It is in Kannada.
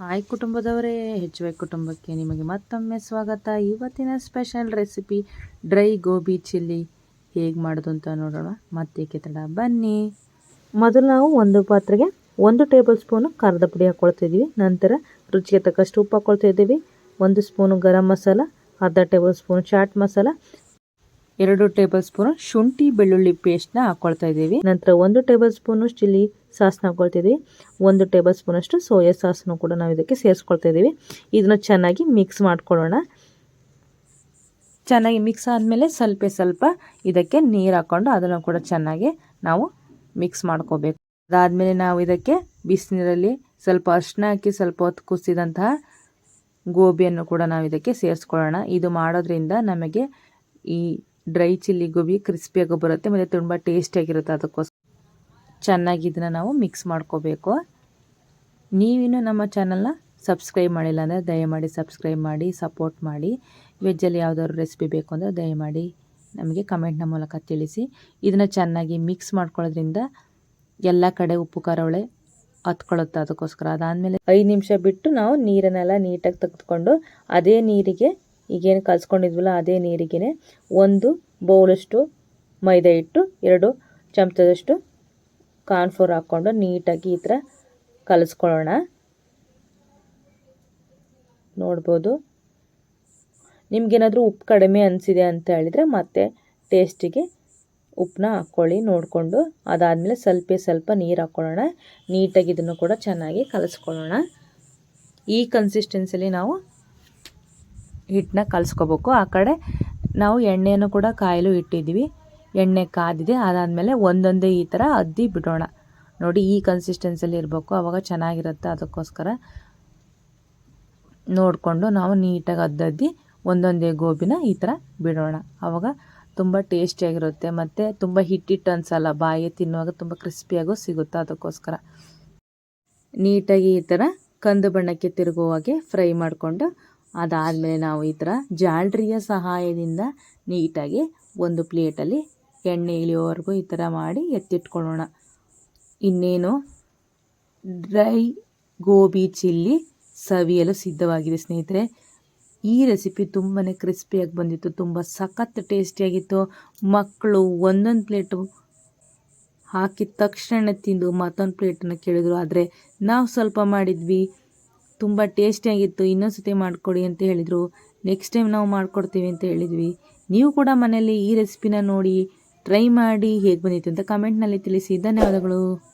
ಹಾಯ್ ಕುಟುಂಬದವರೇ ಹೆಚ್ ವೈ ಕುಟುಂಬಕ್ಕೆ ನಿಮಗೆ ಮತ್ತೊಮ್ಮೆ ಸ್ವಾಗತ. ಇವತ್ತಿನ special recipe dry gobi chilli ಹೇಗೆ ಮಾಡೋದು ಅಂತ ನೋಡೋಣ. ಮತ್ತೆ ತಡ ಬನ್ನಿ. ಮೊದಲು ನಾವು ಒಂದು ಪಾತ್ರೆಗೆ ಒಂದು ಟೇಬಲ್ ಸ್ಪೂನು ಖಾರದ ಪುಡಿ ಹಾಕ್ಕೊಳ್ತಿದ್ದೀವಿ ನಂತರ ರುಚಿಗೆ ತಕ್ಕಷ್ಟು ಉಪ್ಪು ಹಾಕ್ಕೊಳ್ತಾ ಇದ್ದೀವಿ ಒಂದು ಸ್ಪೂನು ಗರಂ ಮಸಾಲ ಅರ್ಧ ಟೇಬಲ್ ಸ್ಪೂನ್ ಚಾಟ್ ಮಸಾಲ. ಎರಡು ಟೇಬಲ್ ಸ್ಪೂನು ಶುಂಠಿ ಬೆಳ್ಳುಳ್ಳಿ ಪೇಸ್ಟ್ನ ಹಾಕ್ಕೊಳ್ತಾ ಇದ್ದೀವಿ. ನಂತರ ಒಂದು ಟೇಬಲ್ ಸ್ಪೂನು ಚಿಲ್ಲಿ ಸಾಸ್ನ ಹಾಕ್ಕೊಳ್ತಿದ್ದೀವಿ ಒಂದು ಟೇಬಲ್ ಸ್ಪೂನ್ ಅಷ್ಟು ಸೋಯಾ ಸಾಸ್ನು ಕೂಡ ನಾವು ಇದಕ್ಕೆ ಸೇರಿಸ್ಕೊಳ್ತಾ ಇದ್ದೀವಿ ಇದನ್ನು ಚೆನ್ನಾಗಿ ಮಿಕ್ಸ್ ಮಾಡ್ಕೊಳ್ಳೋಣ. ಚೆನ್ನಾಗಿ ಮಿಕ್ಸ್ ಆದಮೇಲೆ ಸ್ವಲ್ಪ ಸ್ವಲ್ಪ ಇದಕ್ಕೆ ನೀರು ಹಾಕ್ಕೊಂಡು ಅದನ್ನು ಕೂಡ ಚೆನ್ನಾಗಿ ನಾವು ಮಿಕ್ಸ್ ಮಾಡ್ಕೋಬೇಕು. ಅದಾದಮೇಲೆ ನಾವು ಇದಕ್ಕೆ ಬಿಸಿನೀರಲ್ಲಿ ಸ್ವಲ್ಪ ಅರ್ಶಿನ ಹಾಕಿ ಸ್ವಲ್ಪ ಹೊತ್ತು ಕುಸಿದಂತಹ ಗೋಬಿಯನ್ನು ಕೂಡ ನಾವು ಇದಕ್ಕೆ ಸೇರಿಸ್ಕೊಳ್ಳೋಣ. ಇದು ಮಾಡೋದ್ರಿಂದ ನಮಗೆ ಈ ಡ್ರೈ ಚಿಲ್ಲಿ ಗೋಬಿ ಕ್ರಿಸ್ಪಿಯಾಗಿ ಬರುತ್ತೆ, ಮತ್ತು ತುಂಬ ಟೇಸ್ಟಿಯಾಗಿರುತ್ತೆ ಅದಕ್ಕೋಸ್ಕರ. ಚೆನ್ನಾಗಿ ಇದನ್ನು ನಾವು ಮಿಕ್ಸ್ ಮಾಡ್ಕೋಬೇಕು. ನೀವಿನ್ನು ನಮ್ಮ ಚಾನಲ್ನ ಸಬ್ಸ್ಕ್ರೈಬ್ ಮಾಡಿಲ್ಲ ಅಂದರೆ ದಯಮಾಡಿ ಸಬ್ಸ್ಕ್ರೈಬ್ ಮಾಡಿ ಸಪೋರ್ಟ್ ಮಾಡಿ. ವೆಜ್ಜಲ್ಲಿ ಯಾವುದಾದ್ರು ರೆಸಿಪಿ ಬೇಕು ಅಂದರೆ ದಯಮಾಡಿ ನಮಗೆ ಕಮೆಂಟ್ನ ಮೂಲಕ ತಿಳಿಸಿ. ಇದನ್ನು ಚೆನ್ನಾಗಿ ಮಿಕ್ಸ್ ಮಾಡ್ಕೊಳ್ಳೋದ್ರಿಂದ ಎಲ್ಲ ಕಡೆ ಉಪ್ಪು ಒಳ್ಳೆ ಹತ್ಕೊಳ್ಳುತ್ತೆ ಅದಕ್ಕೋಸ್ಕರ. ಅದಾದಮೇಲೆ ಐದು ನಿಮಿಷ ಬಿಟ್ಟು ನಾವು ನೀರನ್ನೆಲ್ಲ ನೀಟಾಗಿ ತೆಗೆದುಕೊಂಡು ಅದೇ ನೀರಿಗೆ, ಈಗೇನು ಕಲ್ಸ್ಕೊಂಡಿದ್ವಲ್ಲ ಅದೇ ನೀರಿಗೆ ಒಂದು ಬೌಲಷ್ಟು ಮೈದಾ ಹಿಟ್ಟು, ಎರಡು ಚಮಚದಷ್ಟು ಕಾರ್ನ್ಫ್ಲೋರ್ ಹಾಕ್ಕೊಂಡು ನೀಟಾಗಿ ಈ ಥರ ಕಲಿಸ್ಕೊಳ್ಳೋಣ. ನೋಡ್ಬೋದು. ನಿಮಗೇನಾದರೂ ಉಪ್ಪು ಕಡಿಮೆ ಅನಿಸಿದೆ ಅಂತ ಹೇಳಿದರೆ ಮತ್ತೆ ಟೇಸ್ಟಿಗೆ ಉಪ್ಪನ್ನ ಹಾಕ್ಕೊಳ್ಳಿ, ನೋಡಿಕೊಂಡು. ಅದಾದಮೇಲೆ ಸ್ವಲ್ಪ ಸ್ವಲ್ಪ ನೀರು ಹಾಕ್ಕೊಳ್ಳೋಣ. ನೀಟಾಗಿ ಇದನ್ನು ಕೂಡ ಚೆನ್ನಾಗಿ ಕಲಿಸ್ಕೊಳ್ಳೋಣ. ಈ ಕನ್ಸಿಸ್ಟೆನ್ಸಿಲಿ ನಾವು ಹಿಟ್ಟನ್ನ ಕಲಿಸ್ಕೋಬೇಕು. ಆ ಕಡೆ ನಾವು ಎಣ್ಣೆಯನ್ನು ಕೂಡ ಕಾಯಲು ಇಟ್ಟಿದ್ದೀವಿ. ಎಣ್ಣೆ ಕಾದಿದೆ, ಅದಾದಮೇಲೆ ಒಂದೊಂದೇ ಈ ಥರ ಅದ್ದಿ ಬಿಡೋಣ. ನೋಡಿ ಈ ಕನ್ಸಿಸ್ಟೆನ್ಸಲ್ಲಿ ಇರಬೇಕು ಆವಾಗ ಚೆನ್ನಾಗಿರುತ್ತೆ ಅದಕ್ಕೋಸ್ಕರ. ನೋಡಿಕೊಂಡು ನಾವು ನೀಟಾಗಿ ಅದ್ದದ್ದಿ ಒಂದೊಂದೇ ಗೋಬಿನ ಈ ಥರ ಬಿಡೋಣ. ಆವಾಗ ತುಂಬ ಟೇಸ್ಟಿಯಾಗಿರುತ್ತೆ ಮತ್ತು ತುಂಬ ಹಿಟ್ಟಿಟ್ಟು ಅನಿಸಲ್ಲ ಬಾಯಿ ತಿನ್ನುವಾಗ ತುಂಬ ಕ್ರಿಸ್ಪಿಯಾಗೂ ಸಿಗುತ್ತೆ ಅದಕ್ಕೋಸ್ಕರ. ನೀಟಾಗಿ ಈ ಥರ ಕಂದು ಬಣ್ಣಕ್ಕೆ ತಿರುಗುವಾಗೆ ಫ್ರೈ ಮಾಡಿಕೊಂಡು, ಅದಾದಮೇಲೆ ನಾವು ಈ ಥರ ಜಾಲ್ರಿಯ ಸಹಾಯದಿಂದ ನೀಟಾಗಿ ಒಂದು ಪ್ಲೇಟಲ್ಲಿ ಎಣ್ಣೆ ಇಳಿಯೋವರೆಗೂ ಈ ಥರ ಮಾಡಿ ಎತ್ತಿಟ್ಕೊಳ್ಳೋಣ. ಇನ್ನೇನು? ಡ್ರೈ ಗೋಬಿ ಚಿಲ್ಲಿ ಸವಿಯಲು ಸಿದ್ಧವಾಗಿದೆ ಸ್ನೇಹಿತರೆ. ಈ ರೆಸಿಪಿ ತುಂಬಾ ಕ್ರಿಸ್ಪಿಯಾಗಿ ಬಂದಿತ್ತು, ತುಂಬ ಸಖತ್ ಟೇಸ್ಟಿಯಾಗಿತ್ತು. ಮಕ್ಕಳು ಒಂದೊಂದು ಪ್ಲೇಟು ಹಾಕಿದ ತಕ್ಷಣ ತಿಂದು ಮತ್ತೊಂದು ಪ್ಲೇಟನ್ನು ಕೇಳಿದ್ರು. ಆದರೆ ನಾವು ಸ್ವಲ್ಪ ಮಾಡಿದ್ವಿ, ತುಂಬ ಟೇಸ್ಟಿಯಾಗಿತ್ತು ಇನ್ನೊಂದು ಸತಿ ಮಾಡಿಕೊಡಿ ಅಂತ ಹೇಳಿದರು. ನೆಕ್ಸ್ಟ್ ಟೈಮ್ ನಾವು ಮಾಡಿಕೊಡ್ತೀವಿ ಅಂತ ಹೇಳಿದ್ವಿ. ನೀವು ಕೂಡ ಮನೆಯಲ್ಲಿ ಈ ರೆಸಿಪಿನ ನೋಡಿ ಟ್ರೈ ಮಾಡಿ ಹೇಗೆ ಬಂದಿತ್ತು ಅಂತ ಕಮೆಂಟ್ನಲ್ಲಿ ತಿಳಿಸಿ. ಧನ್ಯವಾದಗಳು.